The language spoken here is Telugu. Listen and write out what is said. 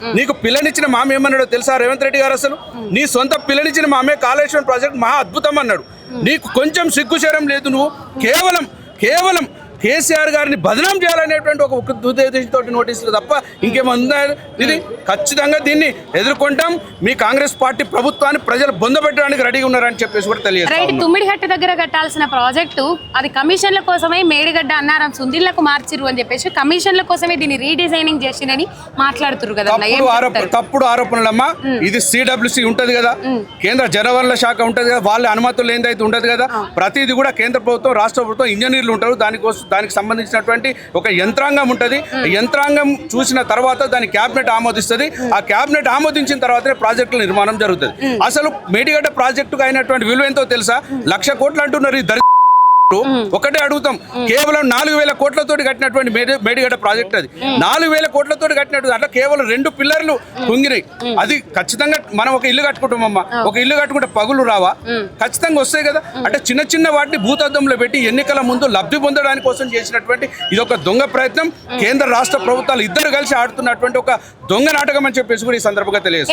నీకు పిల్లనిచ్చిన మామ ఏమన్నాడో తెలుసా రేవంత్ రెడ్డి గారు అసలు? నీ సొంత పిల్లనిచ్చిన మామే కాళేశ్వరం ప్రాజెక్ట్ మహా అద్భుతం అన్నాడు. నీకు కొంచెం సిగ్గుశరం లేదు నువ్వు కేవలం కేవలం కేసీఆర్ గారిని బదనాం చేయాలనేటువంటి ఒక ఉద్దేశంతో నోటీసులు తప్ప ఇంకేముందా? ఇది ఖచ్చితంగా దీన్ని ఎదుర్కొంటాం. మీ కాంగ్రెస్ పార్టీ ప్రభుత్వాన్ని ప్రజలు బొందబెట్టడానికి రెడీగా ఉన్నారని చెప్పేసి కూడా తెలియదు తుమ్మిడిగట్ట దగ్గర కట్టాల్సిన ప్రాజెక్టు అది కమిషన్ల కోసమే మేడిగడ్డ అన్నారం సుందిళ్ళకు మార్చిరు అని చెప్పేసి కమిషన్ల కోసమే దీన్ని రీడిజైనింగ్ చేసిందని మాట్లాడుతున్నారు కదా తప్పుడు ఆరోపణలమ్మా. ఇది సిడబ్ల్యూసి ఉంటది కదా. కేంద్ర జనవనరుల శాఖ ఉంటది కదా. వాళ్ళ అనుమతులు ఏందైతే ఉండదు కదా. ప్రతిది కూడా కేంద్ర ప్రభుత్వం రాష్ట్ర ప్రభుత్వం ఇంజనీర్లు ఉంటారు. దానికోసం దానికి సంబంధించినటువంటి ఒక యంత్రాంగం ఉంటది. యంత్రాంగం చూసిన తర్వాత దాని క్యాబినెట్ ఆమోదిస్తుంది. ఆ క్యాబినెట్ ఆమోదించిన తర్వాతనే ప్రాజెక్టుల నిర్మాణం జరుగుతుంది. అసలు మేడిగడ్డ ప్రాజెక్టుకు అయినటువంటి విలువ ఎంతో తెలుసా? లక్ష కోట్లు అంటున్నారు ఈ దరి ఒకటే అడుగుతాం. కేవలం నాలుగు వేల కోట్లతోటి కట్టినటువంటి మేడి- మేడిగడ్డ ప్రాజెక్ట్ అది. నాలుగు వేల కోట్లతోటి కట్టినట్టు అట్లా కేవలం రెండు పిల్లర్లు కుంగినాయి. అది ఖచ్చితంగా మనం ఒక ఇల్లు కట్టుకుంటామమ్మా. ఒక ఇల్లు కట్టుకుంటే పగులు రావా? ఖచ్చితంగా వస్తాయి కదా. అంటే చిన్న చిన్న వాటిని భూతద్దంలో పెట్టి ఎన్నికల ముందు లబ్ధి పొందడానికి కోసం చేసినటువంటి ఇది ఒక దొంగ ప్రయత్నం. కేంద్ర రాష్ట్ర ప్రభుత్వాలు ఇద్దరు కలిసి ఆడుతున్నటువంటి ఒక దొంగ నాటకం అని చెప్పేసి కూడా ఈ సందర్భంగా తెలియజేస్తాం